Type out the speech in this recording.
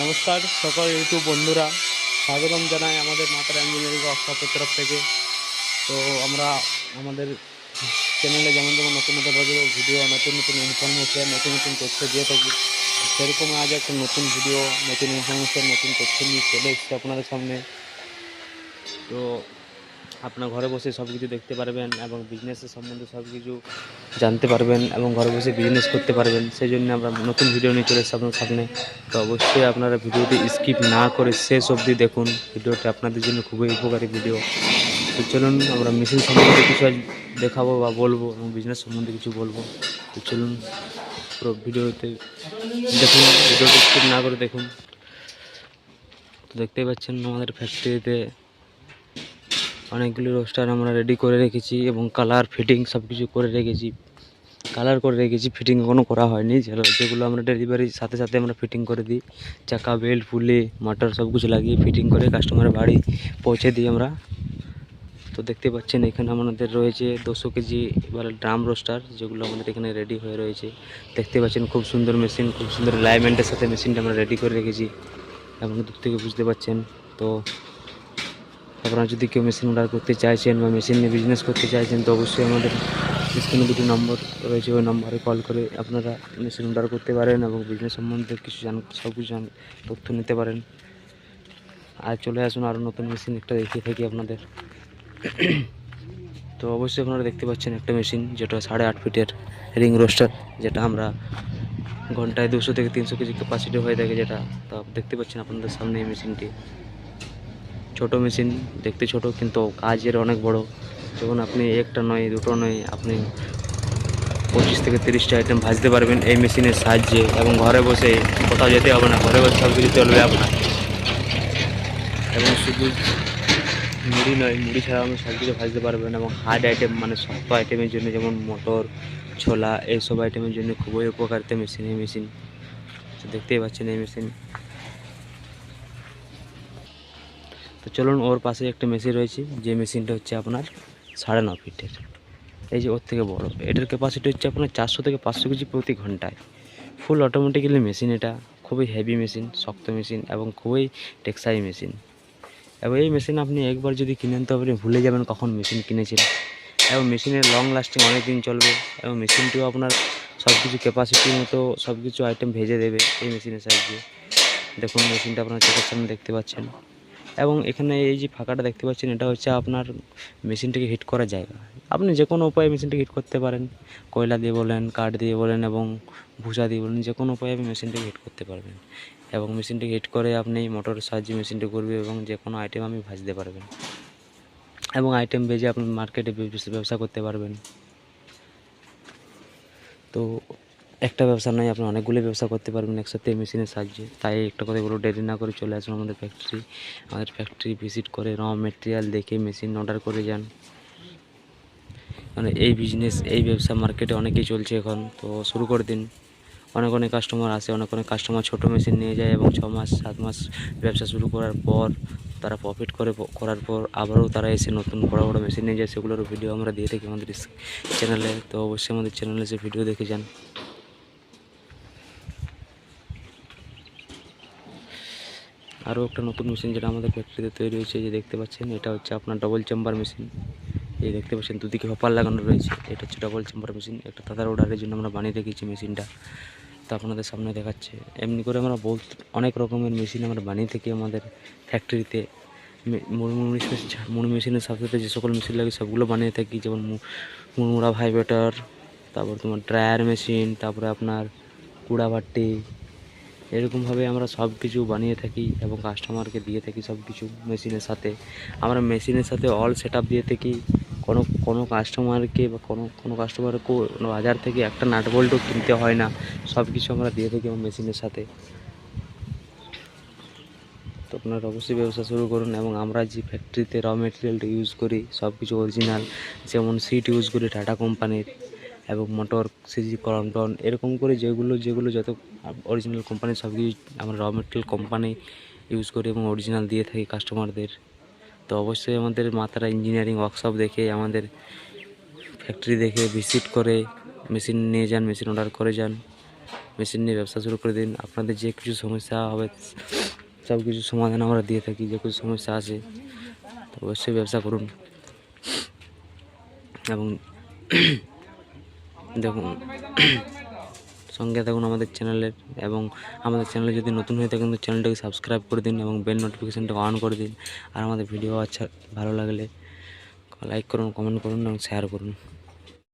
নমস্কার, সকল ইউটিউব বন্ধুরা। স্বাগতম জানাই আমাদের মাতার ইঞ্জিনিয়ারিং ওয়ার্কশপের তরফ থেকে। তো আমরা আমাদের চ্যানেলে যেমন যেমন নতুন নতুন ভিডিও নতুন নতুন ইনফরমেশন নতুন নতুন তথ্য দিয়ে থাকি সেরকম আজ একটা নতুন ভিডিও নতুন ইনফরমেশন নতুন তথ্য নিয়ে চলে এসেছে আপনাদের সামনে। তো আপনার ঘরে বসে সব কিছু দেখতে পারবেন এবং বিজনেসের সম্বন্ধে সব কিছু জানতে পারবেন এবং ঘরে বসে বিজনেস করতে পারবেন। সেই জন্য আমরা নতুন ভিডিও নিয়ে চলে এসেছি আপনার সামনে। তো অবশ্যই আপনারা ভিডিওটি স্কিপ না করে শেষ অবধি দেখুন। ভিডিওটি আপনাদের জন্য খুবই উপকারী ভিডিও তো চলুন আমরা মেশিন সম্বন্ধে কিছু আজ দেখাবো বা বলব এবং বিজনেস সম্বন্ধে কিছু বলব। তো চলুন পুরো ভিডিওতে দেখুন ভিডিওটি স্কিপ না করে দেখুন। তো দেখতেই পাচ্ছেন আমাদের ফ্যাক্টরিতে অনেকগুলি রোস্টার আমরা রেডি করে রেখেছি এবং কালার ফিটিং সব কিছু করে রেখেছি। কালার করে রেখেছি ফিটিং এখনও করা হয়নি। যেগুলো আমরা ডেলিভারির সাথে সাথে আমরা ফিটিং করে দিই। চাকা বেল্ট পুলি মোটর সব কিছু লাগিয়ে ফিটিং করে কাস্টমারের বাড়ি পৌঁছে দিই আমরা। তো দেখতে পাচ্ছেন, এখানে আমাদের রয়েছে দুশো কেজি এবার ড্রাম রোস্টার যেগুলো আমাদের এখানে রেডি হয়ে রয়েছে। দেখতে পাচ্ছেন, খুব সুন্দর মেশিন খুব সুন্দর অ্যালাইনমেন্টের সাথে মেশিনটা আমরা রেডি করে রেখেছি। এবং দূর থেকে বুঝতে পাচ্ছেন, তো আপনারা যদি কেউ মেশিন অর্ডার করতে চাইছেন বা মেশিন নিয়ে বিজনেস করতে চাইছেন, তো অবশ্যই আমাদের স্ক্রিনে দুটি নম্বর রয়েছে, ওই নম্বরে কল করে আপনারা অর্ডার করতে পারেন এবং বিজনেস সম্বন্ধে কিছু জান, সব কিছু জান, তথ্য নিতে পারেন। আর চলে আসুন আরও নতুন মেশিন একটা দেখিয়ে থাকি আপনাদের। তো অবশ্যই আপনারা দেখতে পাচ্ছেন একটা মেশিন যেটা সাড়ে আট ফিটের রিং রোস্টার যেটা আমরা ঘন্টায় দুশো থেকে তিনশো কেজি ক্যাপাসিটি হয়ে থাকে যেটা। তো দেখতে পাচ্ছেন আপনাদের সামনে এই মেশিনটি ছোটো মেশিন দেখতে ছোট, কিন্তু কাজের অনেক বড়। যখন আপনি একটা নয়, দুটো নয়, আপনি পঁচিশ থেকে তিরিশটা আইটেম ভাজতে পারবেন এই মেশিনের সাহায্যে এবং ঘরে বসে কোথাও যেতে হবে না, ঘরে বসে সব কিছু চলবে আপনার। এবং শুধু মুড়ি নয়, মুড়ি ছাড়া আপনি সব কিছু ভাজতে পারবেন এবং হার্ড আইটেম মানে শক্ত আইটেমের জন্য যেমন মটর ছোলা, এইসব আইটেমের জন্য খুবই উপকারিতা মেশিন এই মেশিন দেখতেই পাচ্ছেন এই মেশিন তো চলুন, ওর পাশে একটা মেশিন রয়েছে, যে মেশিনটা হচ্ছে আপনার সাড়ে ন ফিটের। এই যে ওর থেকে বড়। এটার ক্যাপাসিটি হচ্ছে আপনার চারশো থেকে পাঁচশো কেজি প্রতি ঘন্টায়। ফুল অটোমেটিক্যালি মেশিন এটা। খুবই হেভি মেশিন শক্ত মেশিন এবং খুবই টেকসাই মেশিন এবং এই মেশিন আপনি একবার যদি কিনেন, তো আপনি ভুলে যাবেন কখন মেশিন কিনেছেন এবং মেশিনের লং লাস্টিং অনেক দিন চলবে। এবং মেশিনটিও আপনার সব কিছু ক্যাপাসিটির মতো সব কিছু আইটেম ভেজে দেবে এই মেশিনের সাহায্যে। দেখুন মেশিনটা আপনার চোখের সামনে দেখতে পাচ্ছেন। এবং এখানে এই যে ফাঁকাটা দেখতে পাচ্ছেন, এটা হচ্ছে আপনার মেশিনটাকে হিট করার জায়গা। আপনি যে কোনো উপায়ে মেশিনটাকে হিট করতে পারেন। কয়লা দিয়ে বলেন, কাঠ দিয়ে বলেন এবং ভুষা দিয়ে বলেন যে কোনো উপায়ে আপনি মেশিনটাকে হিট করতে পারবেন। এবং মেশিনটাকে হিট করে আপনি মোটরের সাহায্যে মেশিনটি করবে এবং যে কোনো আইটেম আপনি ভাজতে পারবেন। এবং আইটেম ভেজে আপনি মার্কেটে ব্যবসা করতে পারবেন। তো একটা ব্যবসা নয় আপনি অনেকগুলো ব্যবসা করতে পারবেন একসাথে মেশিনের সাহায্যে। তাই একটা কথা বলব, দেরি না করে চলে আসুন আমাদের ফ্যাক্টরি আমাদের ফ্যাক্টরি ভিজিট করে র মেটেরিয়াল দেখে মেশিন অর্ডার করে যান। মানে এই বিজনেস এই ব্যবসা মার্কেটে অনেকেই চলছে এখন। তো শুরু করে দিন। অনেক অনেক কাস্টমার আসে, অনেক অনেক কাস্টমার ছোটো মেশিন নিয়ে যায় এবং ছ মাস, সাত মাস ব্যবসা শুরু করার পর, তারা প্রফিট করে করার পর আবারও তারা এসে নতুন বড় বড় মেশিন নিয়ে যায়। সেগুলোর ভিডিও আমরা দিয়ে থাকি আমাদের চ্যানেলে তো অবশ্যই আমাদের চ্যানেলে সে ভিডিও দেখে যান। আরও একটা নতুন মেশিন যেটা আমাদের ফ্যাক্টরিতে তৈরি হয়েছে যে দেখতে পাচ্ছেন, এটা হচ্ছে আপনার ডবল চেম্বার মেশিন এই দেখতে পাচ্ছেন, দুদিকে হপার লাগানো রয়েছে, এটা হচ্ছে ডবল চেম্বার মেশিন একটা তাদের অর্ডারের জন্য আমরা বানিয়ে রেখেছি মেশিনটা তো আপনাদের সামনে দেখাচ্ছে। এমনি করে আমরা বহুত অনেক রকমের মেশিন আমরা বানিয়ে থাকি আমাদের ফ্যাক্টরিতে মুড়ি মেশিনের সাথে সাথে যে সকল মেশিন লাগে সবগুলো বানিয়ে থাকি, যেমন মুড়মুড়া ভাইব্রেটার তারপর তোমার ড্রায়ার মেশিন তারপরে আপনার কুড়া ভাট্টি এরকমভাবে আমরা সব কিছু বানিয়ে থাকি এবং কাস্টমারকে দিয়ে থাকি সব কিছু মেশিনের সাথে। আমরা মেশিনের সাথে অল সেট দিয়ে থাকি। কোনো কোনো কাস্টমারকে বা কোনো কোনো কাস্টমারকেও বাজার থেকে একটা নাট বল্টও কিনতে হয় না। সব কিছু আমরা দিয়ে থাকি আমার মেশিনের সাথে। তো আপনারা অবশ্যই ব্যবসা শুরু করুন এবং আমরা যে ফ্যাক্টরিতে র মেটেরিয়ালটা ইউজ করি সব কিছু অরিজিনাল যেমন সিট ইউজ করি টাটা কোম্পানির এবং মোটর সিজি ক্রমটন এরকম করে যেগুলো যেগুলো যত অরিজিনাল কোম্পানির সব কিছু আমরা র মেটেরিয়াল কোম্পানি ইউজ করি এবং অরিজিনাল দিয়ে থাকি কাস্টমারদের তো অবশ্যই আমাদের মাতারা ইঞ্জিনিয়ারিং ওয়ার্কশপ দেখে, আমাদের ফ্যাক্টরি দেখে ভিজিট করে মেশিন নিয়ে যান মেশিন অর্ডার করে যান মেশিন নিয়ে ব্যবসা শুরু করে দিন। আপনাদের যে কিছু সমস্যা হবে, সব কিছু সমাধান আমরা দিয়ে থাকি, যে কিছু সমস্যা আছে, তো অবশ্যই ব্যবসা করুন। এবং দেখুন, সঙ্গে থাকুন আমাদের চ্যানেলের এবং আমাদের চ্যানেলে যদি নতুন হয়ে থাকেন তো চ্যানেলটাকে সাবস্ক্রাইব করে দিন এবং বেল নোটিফিকেশানটা অন করে দিন। আর আমাদের ভিডিও আচ্ছা ভালো লাগলে লাইক করুন, কমেন্ট করুন এবং শেয়ার করুন।